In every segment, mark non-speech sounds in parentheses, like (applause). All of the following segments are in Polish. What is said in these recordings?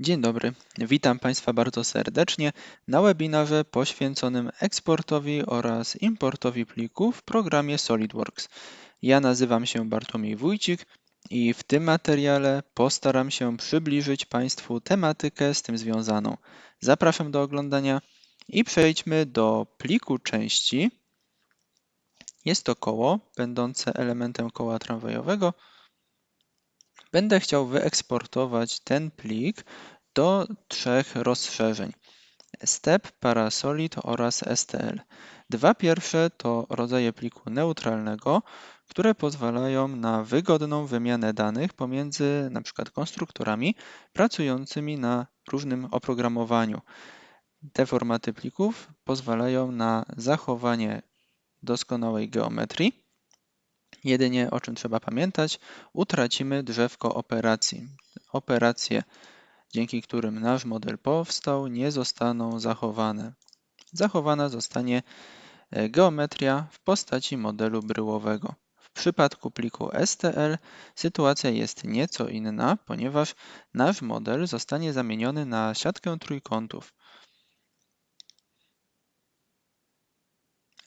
Dzień dobry, witam Państwa bardzo serdecznie na webinarze poświęconym eksportowi oraz importowi plików w programie SolidWorks. Ja nazywam się Bartłomiej Wójcik i w tym materiale postaram się przybliżyć Państwu tematykę z tym związaną. Zapraszam do oglądania i przejdźmy do pliku części. Jest to koło będące elementem koła tramwajowego. Będę chciał wyeksportować ten plik do trzech rozszerzeń: STEP, Parasolid oraz STL. Dwa pierwsze to rodzaje pliku neutralnego, które pozwalają na wygodną wymianę danych pomiędzy np. konstruktorami pracującymi na różnym oprogramowaniu. Te formaty plików pozwalają na zachowanie doskonałej geometrii. Jedynie o czym trzeba pamiętać, utracimy drzewko operacji. Operacje, dzięki którym nasz model powstał, nie zostaną zachowane. Zachowana zostanie e, geometria w postaci modelu bryłowego. W przypadku pliku STL sytuacja jest nieco inna, ponieważ nasz model zostanie zamieniony na siatkę trójkątów.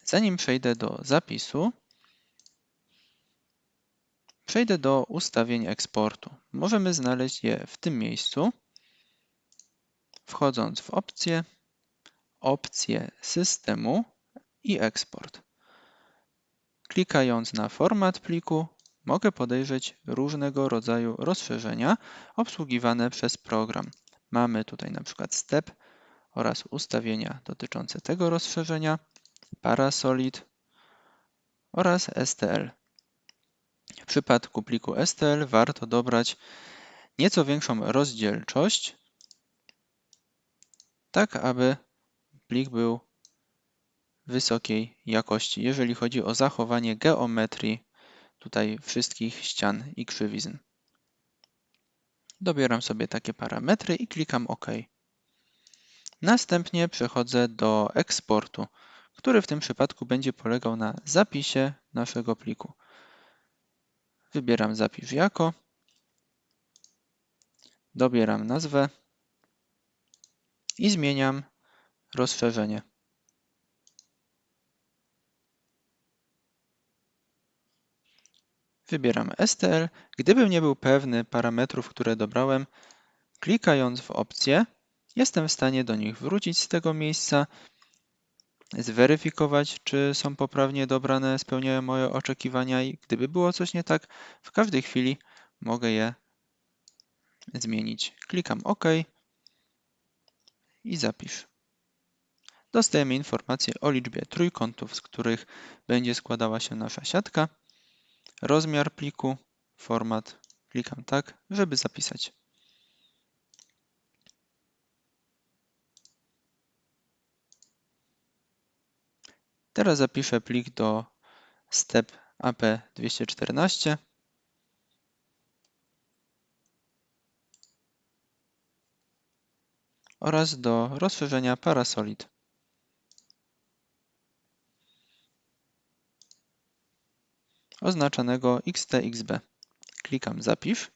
Zanim przejdę do zapisu, przejdę do ustawień eksportu. Możemy znaleźć je w tym miejscu, wchodząc w opcję, opcję systemu i eksport. Klikając na format pliku, mogę podejrzeć różnego rodzaju rozszerzenia obsługiwane przez program. Mamy tutaj na przykład STEP oraz ustawienia dotyczące tego rozszerzenia, Parasolid oraz STL. W przypadku pliku STL warto dobrać nieco większą rozdzielczość, tak aby plik był wysokiej jakości, jeżeli chodzi o zachowanie geometrii tutaj wszystkich ścian i krzywizn. Dobieram sobie takie parametry i klikam OK. Następnie przechodzę do eksportu, który w tym przypadku będzie polegał na zapisie naszego pliku. Wybieram zapisz jako, dobieram nazwę i zmieniam rozszerzenie. Wybieram STL. Gdybym nie był pewny parametrów, które dobrałem, klikając w opcję, jestem w stanie do nich wrócić z tego miejsca, zweryfikować, czy są poprawnie dobrane, spełniają moje oczekiwania i gdyby było coś nie tak, w każdej chwili mogę je zmienić. Klikam OK i zapisz. Dostajemy informację o liczbie trójkątów, z których będzie składała się nasza siatka rozmiar pliku, format. Klikam tak, żeby zapisać. Teraz zapiszę plik do step AP214. oraz do rozszerzenia Parasolid. oznaczonego XTXB. Klikam Zapisz.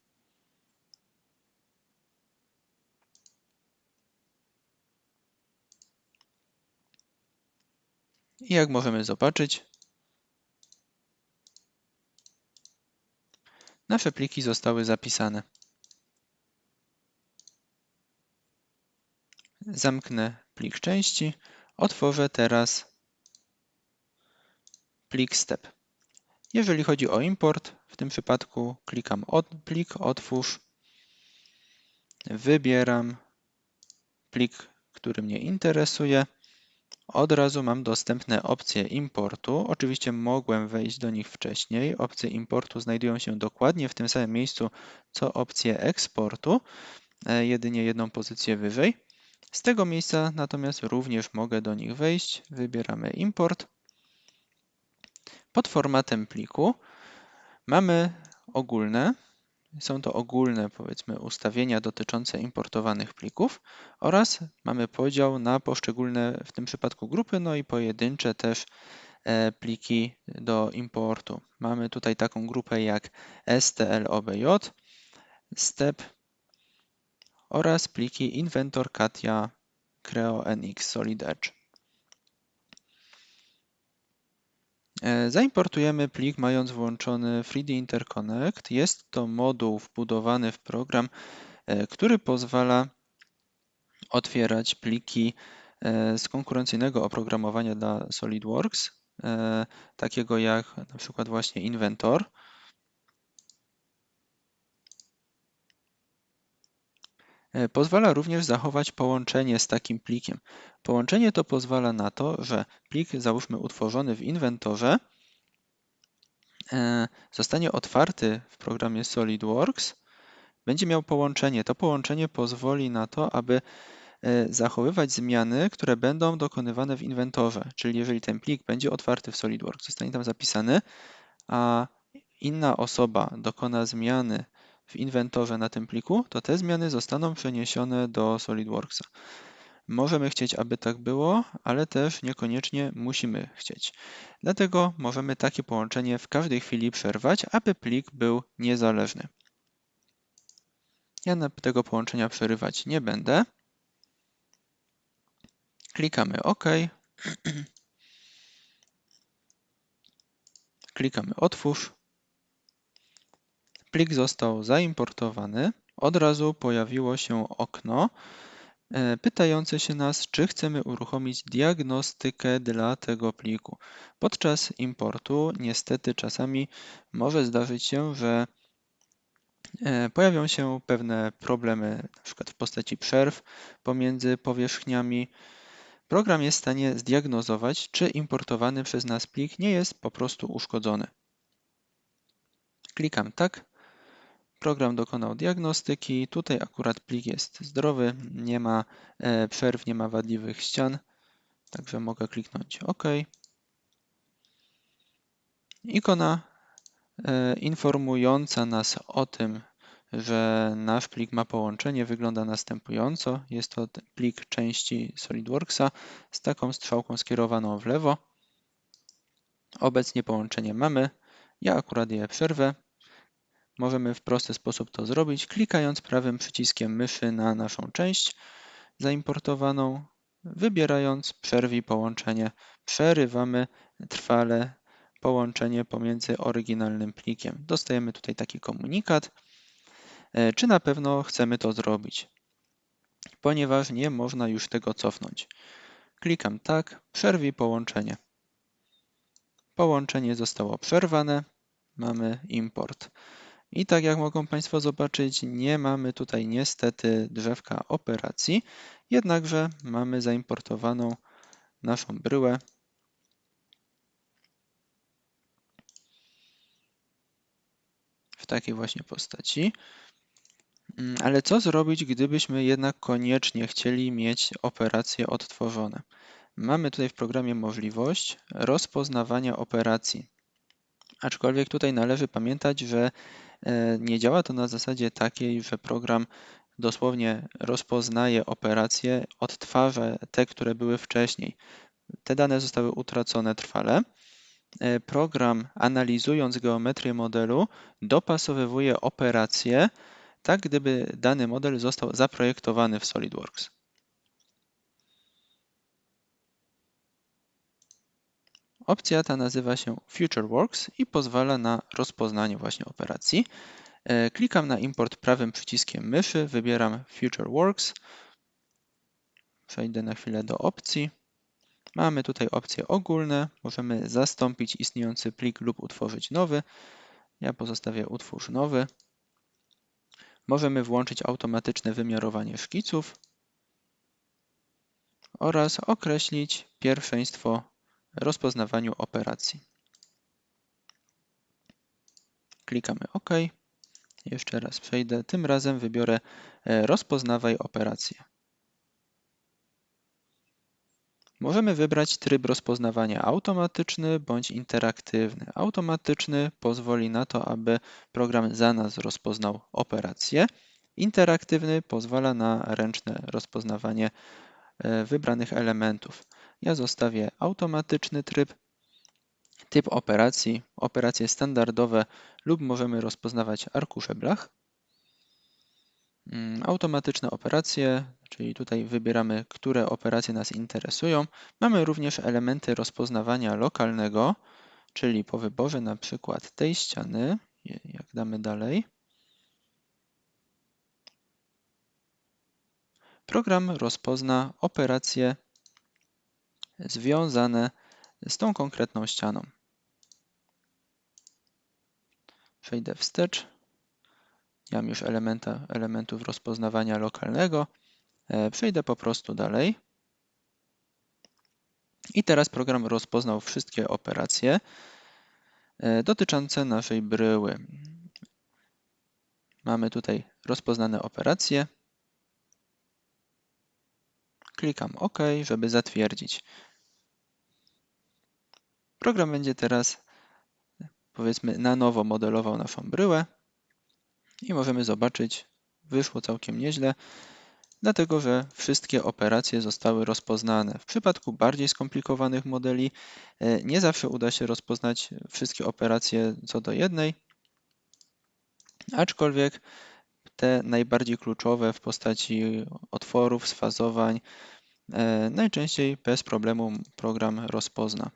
I jak możemy zobaczyć, nasze pliki zostały zapisane. Zamknę plik części. Otworzę teraz plik step. Jeżeli chodzi o import, w tym przypadku klikam od, plik, otwórz, wybieram plik, który mnie interesuje. Od razu mam dostępne opcje importu. Oczywiście mogłem wejść do nich wcześniej. Opcje importu znajdują się dokładnie w tym samym miejscu co opcje eksportu, e, jedynie jedną pozycję wyżej. Z tego miejsca natomiast również mogę do nich wejść. Wybieramy import. Pod formatem pliku mamy ogólne, są to ogólne powiedzmy ustawienia dotyczące importowanych plików oraz mamy podział na poszczególne w tym przypadku grupy, no i pojedyncze też e, pliki do importu. Mamy tutaj taką grupę jak STLOBJ, STEP oraz pliki Inventor, Katia, Creo NX Solid Edge. Zaimportujemy plik mając włączony 3D Interconnect. Jest to moduł wbudowany w program, e, który pozwala otwierać pliki e, z konkurencyjnego oprogramowania dla SolidWorks, takiego jak na przykład właśnie Inventor. Pozwala również zachować połączenie z takim plikiem. Połączenie to pozwala na to, że plik, załóżmy utworzony w inwentorze, e, zostanie otwarty w programie SolidWorks, będzie miał połączenie. To połączenie pozwoli na to, aby e, zachowywać zmiany, które będą dokonywane w inwentorze. Czyli jeżeli ten plik będzie otwarty w SolidWorks, zostanie tam zapisany, a inna osoba dokona zmiany w inwentorze na tym pliku, to te zmiany zostaną przeniesione do SolidWorksa. Możemy chcieć, aby tak było, ale też niekoniecznie musimy chcieć. Dlatego możemy takie połączenie w każdej chwili przerwać, aby plik był niezależny. Ja tego połączenia przerywać nie będę. Klikamy OK. Klikamy Otwórz. Plik został zaimportowany. Od razu pojawiło się okno e, pytające się nas, czy chcemy uruchomić diagnostykę dla tego pliku. Podczas importu niestety czasami może zdarzyć się, że e, pojawią się pewne problemy, np. w postaci przerw pomiędzy powierzchniami. Program jest w stanie zdiagnozować, czy importowany przez nas plik nie jest po prostu uszkodzony. Klikam tak Program dokonał diagnostyki. Tutaj akurat plik jest zdrowy, nie ma e, przerw, nie ma wadliwych ścian, także mogę kliknąć OK. Ikona e, informująca nas o tym, że nasz plik ma połączenie wygląda następująco. Jest to plik części SolidWorksa z taką strzałką skierowaną w lewo. Obecnie połączenie mamy. Ja akurat je przerwę. Możemy w prosty sposób to zrobić, klikając prawym przyciskiem myszy na naszą część zaimportowaną, wybierając przerwij połączenie. Przerywamy trwale połączenie pomiędzy oryginalnym plikiem. Dostajemy tutaj taki komunikat, e, czy na pewno chcemy to zrobić, ponieważ nie można już tego cofnąć. Klikam tak, przerwij połączenie. Połączenie zostało przerwane, mamy import. I tak jak mogą Państwo zobaczyć, nie mamy tutaj niestety drzewka operacji, jednakże mamy zaimportowaną naszą bryłę. W takiej właśnie postaci. Mm, ale co zrobić, gdybyśmy jednak koniecznie chcieli mieć operacje odtworzone? Mamy tutaj w programie możliwość rozpoznawania operacji. Aczkolwiek tutaj należy pamiętać, że nie działa to na zasadzie takiej, że program dosłownie rozpoznaje operacje, odtwarza te, które były wcześniej. Te dane zostały utracone trwale. E, program, analizując geometrię modelu, dopasowywuje operacje, tak gdyby dany model został zaprojektowany w SolidWorks. Opcja ta nazywa się FutureWorks i pozwala na rozpoznanie właśnie operacji. E, klikam na import prawym przyciskiem myszy, wybieram FutureWorks. Przejdę na chwilę do opcji. Mamy tutaj opcje ogólne. Możemy zastąpić istniejący plik lub utworzyć nowy. Ja pozostawię utwórz nowy. Możemy włączyć automatyczne wymiarowanie szkiców oraz określić pierwszeństwo rozpoznawaniu operacji. Klikamy OK. Jeszcze raz przejdę. Tym razem wybiorę e, rozpoznawaj operację. Możemy wybrać tryb rozpoznawania automatyczny bądź interaktywny. Automatyczny pozwoli na to, aby program za nas rozpoznał operację. Interaktywny pozwala na ręczne rozpoznawanie e, wybranych elementów. Ja zostawię automatyczny tryb, typ operacji, operacje standardowe lub możemy rozpoznawać arkusze blach. Mm, Automatyczne operacje, czyli tutaj wybieramy, które operacje nas interesują. Mamy również elementy rozpoznawania lokalnego, czyli po wyborze na przykład tej ściany, jak damy dalej, program rozpozna operacje związane z tą konkretną ścianą. Przejdę wstecz. Nie mam już elementa, elementów rozpoznawania lokalnego. E, Przejdę po prostu dalej. I teraz program rozpoznał wszystkie operacje e, dotyczące naszej bryły. Mamy tutaj rozpoznane operacje. Klikam OK, żeby zatwierdzić. Program będzie teraz, powiedzmy, na nowo modelował naszą bryłę i możemy zobaczyć, wyszło całkiem nieźle, dlatego że wszystkie operacje zostały rozpoznane. W przypadku bardziej skomplikowanych modeli e, nie zawsze uda się rozpoznać wszystkie operacje co do jednej, aczkolwiek te najbardziej kluczowe w postaci otworów, sfazowań, e, najczęściej bez problemu program rozpozna.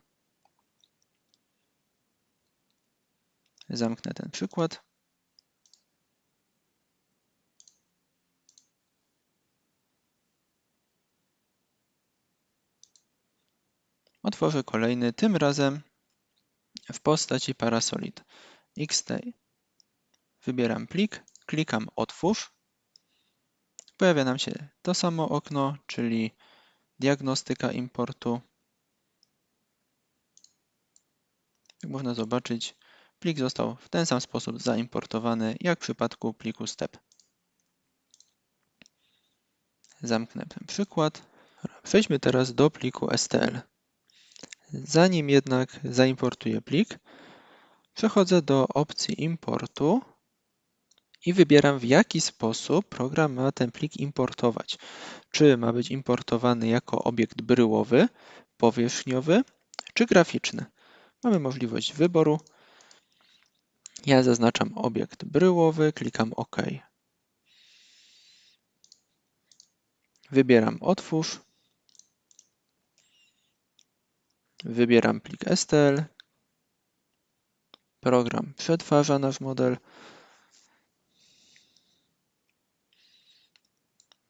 Zamknę ten przykład. Otworzę kolejny, tym razem w postaci Parasolid XT. Wybieram plik, klikam Otwórz. Pojawia nam się to samo okno, czyli diagnostyka importu. Jak można zobaczyć, plik został w ten sam sposób zaimportowany, jak w przypadku pliku STEP. Zamknę ten przykład. Przejdźmy teraz do pliku STL. Zanim jednak zaimportuję plik, przechodzę do opcji importu i wybieram w jaki sposób program ma ten plik importować. Czy ma być importowany jako obiekt bryłowy, powierzchniowy czy graficzny. Mamy możliwość wyboru. Ja zaznaczam obiekt bryłowy, klikam OK. Wybieram Otwórz. Wybieram plik STL. Program przetwarza nasz model.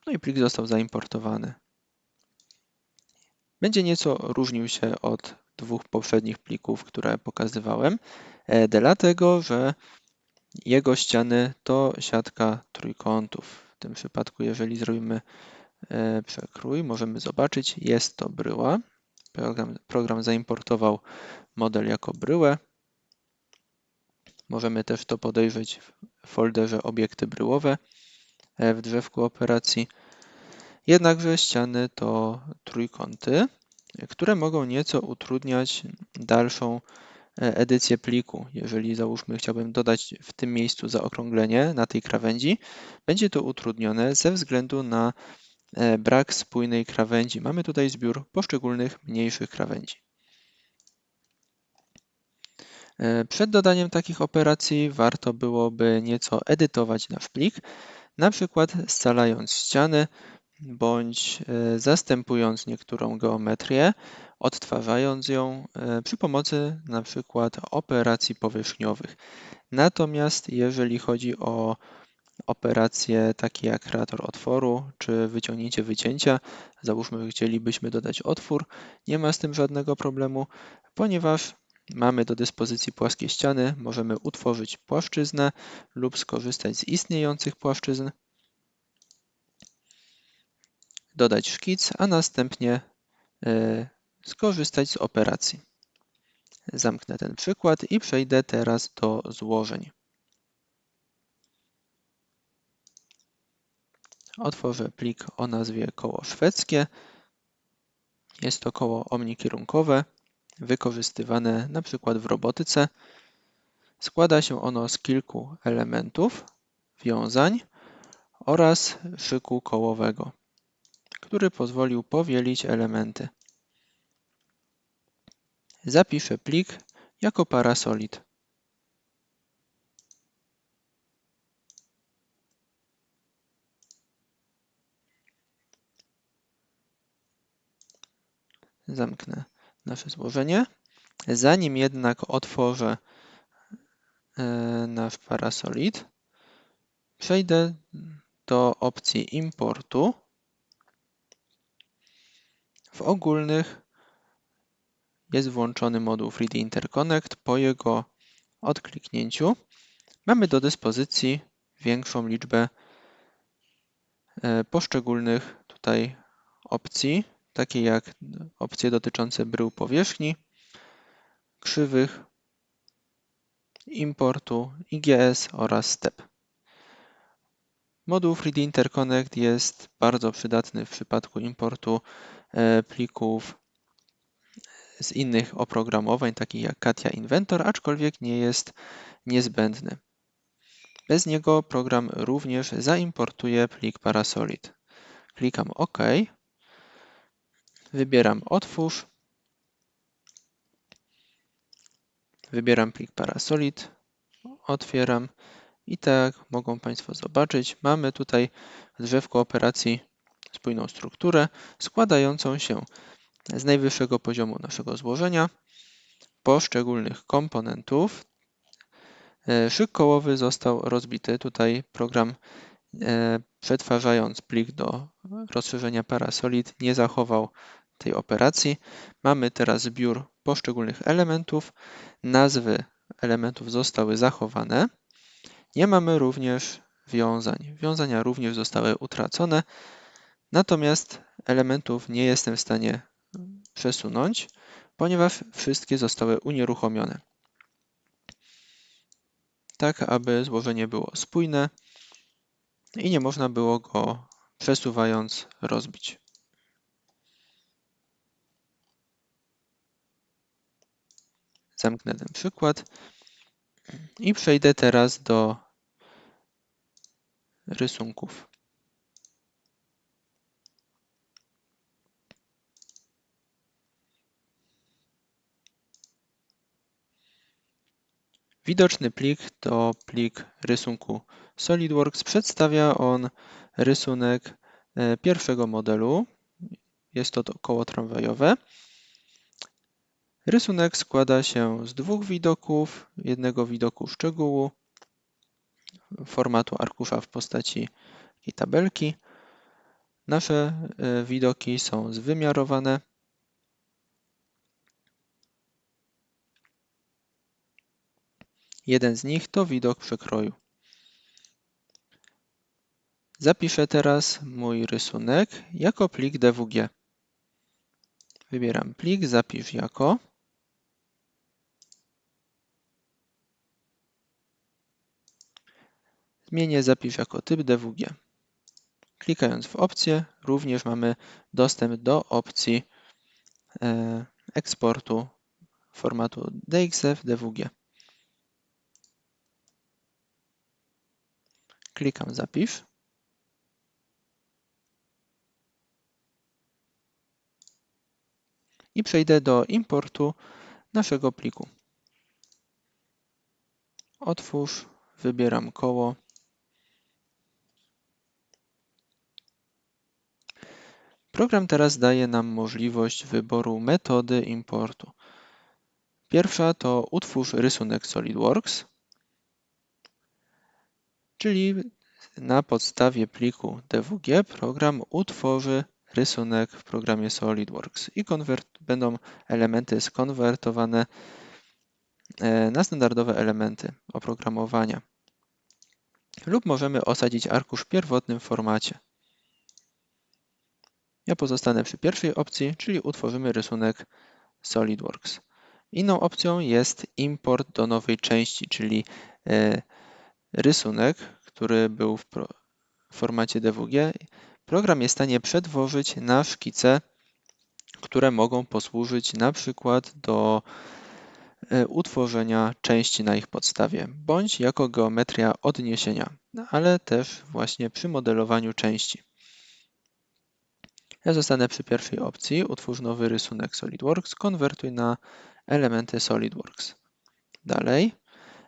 No i plik został zaimportowany. Będzie nieco różnił się od dwóch poprzednich plików, które pokazywałem, e, dlatego że jego ściany to siatka trójkątów. W tym przypadku, jeżeli zrobimy e, przekrój, możemy zobaczyć, jest to bryła. Program, program zaimportował model jako bryłę. Możemy też to podejrzeć w folderze obiekty bryłowe e, w drzewku operacji. Jednakże ściany to trójkąty, które mogą nieco utrudniać dalszą e, edycję pliku. Jeżeli załóżmy chciałbym dodać w tym miejscu zaokrąglenie na tej krawędzi, będzie to utrudnione ze względu na e, brak spójnej krawędzi. Mamy tutaj zbiór poszczególnych mniejszych krawędzi. E, przed dodaniem takich operacji warto byłoby nieco edytować nasz plik, na przykład scalając ściany bądź e, zastępując niektórą geometrię, odtwarzając ją e, przy pomocy przykład operacji powierzchniowych. Natomiast jeżeli chodzi o operacje takie jak kreator otworu czy wyciągnięcie wycięcia, załóżmy, że chcielibyśmy dodać otwór, nie ma z tym żadnego problemu, ponieważ mamy do dyspozycji płaskie ściany, możemy utworzyć płaszczyznę lub skorzystać z istniejących płaszczyzn dodać szkic, a następnie e, skorzystać z operacji. Zamknę ten przykład i przejdę teraz do złożeń. Otworzę plik o nazwie koło szwedzkie. Jest to koło omnikierunkowe, wykorzystywane na przykład w robotyce. Składa się ono z kilku elementów, wiązań oraz szyku kołowego który pozwolił powielić elementy. Zapiszę plik jako parasolid. Zamknę nasze złożenie. Zanim jednak otworzę e, nasz parasolid, przejdę do opcji importu w ogólnych jest włączony moduł 3D Interconnect. Po jego odkliknięciu mamy do dyspozycji większą liczbę e, poszczególnych tutaj opcji, takie jak opcje dotyczące brył powierzchni, krzywych, importu, IGS oraz STEP. Moduł 3D Interconnect jest bardzo przydatny w przypadku importu plików z innych oprogramowań, takich jak Katia Inventor, aczkolwiek nie jest niezbędny. Bez niego program również zaimportuje plik Parasolid. Klikam OK. Wybieram Otwórz. Wybieram plik Parasolid. Otwieram. I tak mogą Państwo zobaczyć, mamy tutaj drzewko operacji spójną strukturę składającą się z najwyższego poziomu naszego złożenia, poszczególnych komponentów. E, szyk kołowy został rozbity. Tutaj program e, przetwarzając plik do rozszerzenia Parasolid nie zachował tej operacji. Mamy teraz zbiór poszczególnych elementów. Nazwy elementów zostały zachowane. Nie mamy również wiązań. Wiązania również zostały utracone, natomiast elementów nie jestem w stanie przesunąć, ponieważ wszystkie zostały unieruchomione. Tak, aby złożenie było spójne i nie można było go przesuwając rozbić. Zamknę ten przykład i przejdę teraz do rysunków. Widoczny plik to plik rysunku SolidWorks. Przedstawia on rysunek e, pierwszego modelu. Jest to koło tramwajowe. Rysunek składa się z dwóch widoków, jednego widoku szczegółu, formatu arkusza w postaci tabelki. Nasze e, widoki są zwymiarowane. Jeden z nich to widok przekroju. Zapiszę teraz mój rysunek jako plik DWG. Wybieram plik, zapisz jako. Zmienię zapisz jako typ DWG. Klikając w opcję również mamy dostęp do opcji e, eksportu formatu DXF DWG. Klikam zapisz. I przejdę do importu naszego pliku. Otwórz, wybieram koło. Program teraz daje nam możliwość wyboru metody importu. Pierwsza to utwórz rysunek SolidWorks, czyli na podstawie pliku DWG program utworzy rysunek w programie SolidWorks i będą elementy skonwertowane e, na standardowe elementy oprogramowania. Lub możemy osadzić arkusz w pierwotnym formacie. Ja pozostanę przy pierwszej opcji, czyli utworzymy rysunek SolidWorks. Inną opcją jest import do nowej części, czyli e, rysunek, który był w formacie DWG. Program jest w stanie przedwożyć na szkice, które mogą posłużyć na przykład do e, utworzenia części na ich podstawie, bądź jako geometria odniesienia, ale też właśnie przy modelowaniu części. Ja zostanę przy pierwszej opcji, utwórz nowy rysunek SolidWorks, konwertuj na elementy SolidWorks. Dalej,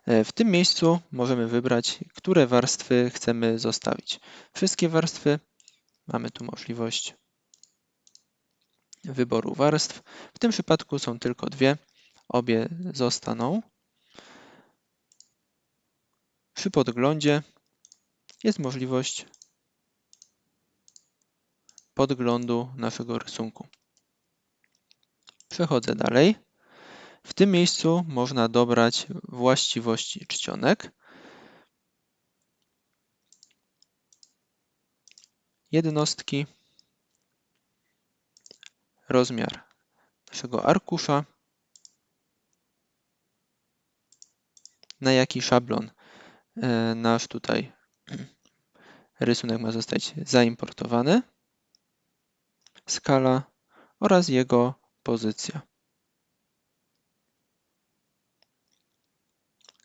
w tym miejscu możemy wybrać, które warstwy chcemy zostawić. Wszystkie warstwy, mamy tu możliwość wyboru warstw. W tym przypadku są tylko dwie, obie zostaną. Przy podglądzie jest możliwość podglądu naszego rysunku. Przechodzę dalej. W tym miejscu można dobrać właściwości czcionek. Jednostki, rozmiar naszego arkusza, na jaki szablon e, nasz tutaj (clears throat) rysunek ma zostać zaimportowany, skala oraz jego pozycja.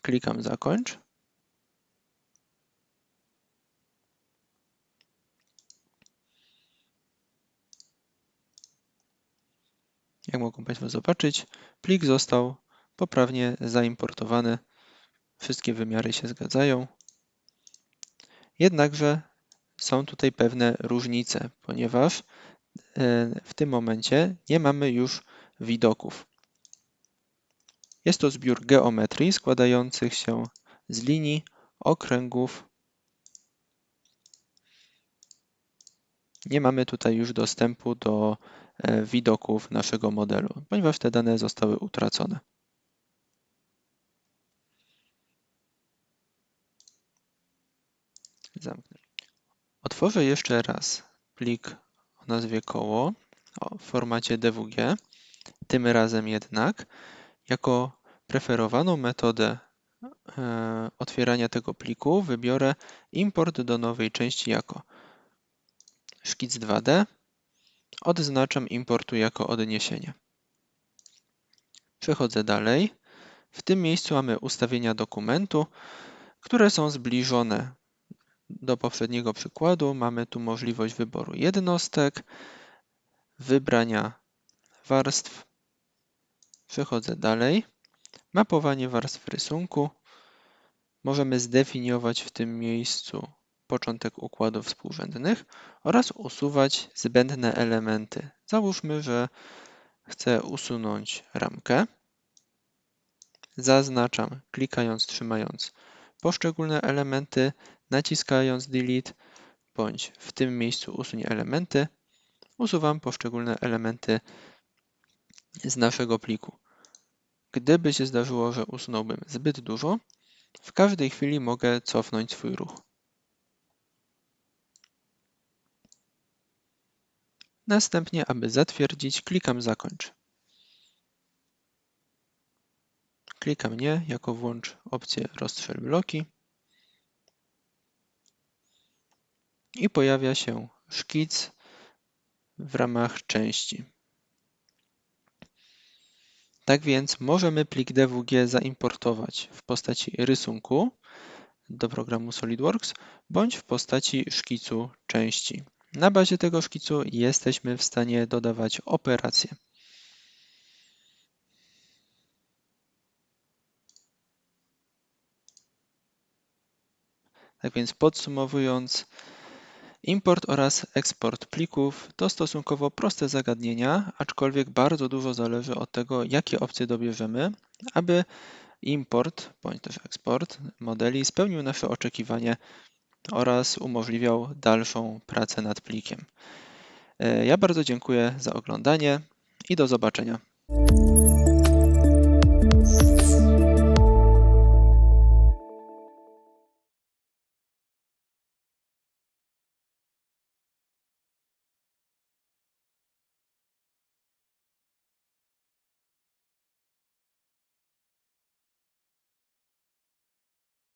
Klikam zakończ. Jak mogą Państwo zobaczyć, plik został poprawnie zaimportowany. Wszystkie wymiary się zgadzają. Jednakże są tutaj pewne różnice, ponieważ e, w tym momencie nie mamy już widoków. Jest to zbiór geometrii składających się z linii, okręgów. Nie mamy tutaj już dostępu do e, widoków naszego modelu, ponieważ te dane zostały utracone. Zamknę. Otworzę jeszcze raz plik o nazwie koło w formacie DWG. Tym razem jednak jako preferowaną metodę e, otwierania tego pliku wybiorę import do nowej części jako szkic 2D. Odznaczam importu jako odniesienie. Przechodzę dalej. W tym miejscu mamy ustawienia dokumentu, które są zbliżone do poprzedniego przykładu. Mamy tu możliwość wyboru jednostek, wybrania warstw. Przechodzę dalej. Mapowanie warstw rysunku. Możemy zdefiniować w tym miejscu początek układów współrzędnych oraz usuwać zbędne elementy. Załóżmy, że chcę usunąć ramkę. Zaznaczam, klikając, trzymając poszczególne elementy, naciskając Delete, bądź w tym miejscu usuń elementy, usuwam poszczególne elementy z naszego pliku. Gdyby się zdarzyło, że usunąłbym zbyt dużo, w każdej chwili mogę cofnąć swój ruch. Następnie, aby zatwierdzić, klikam Zakończ. Klikam Nie jako włącz opcję Rozstrzel bloki i pojawia się szkic w ramach części. Tak więc możemy plik DWG zaimportować w postaci rysunku do programu SolidWorks bądź w postaci szkicu części. Na bazie tego szkicu jesteśmy w stanie dodawać operacje. Tak więc podsumowując, import oraz eksport plików to stosunkowo proste zagadnienia, aczkolwiek bardzo dużo zależy od tego, jakie opcje dobierzemy, aby import bądź też eksport modeli spełnił nasze oczekiwanie oraz umożliwiał dalszą pracę nad plikiem. E, ja bardzo dziękuję za oglądanie i do zobaczenia.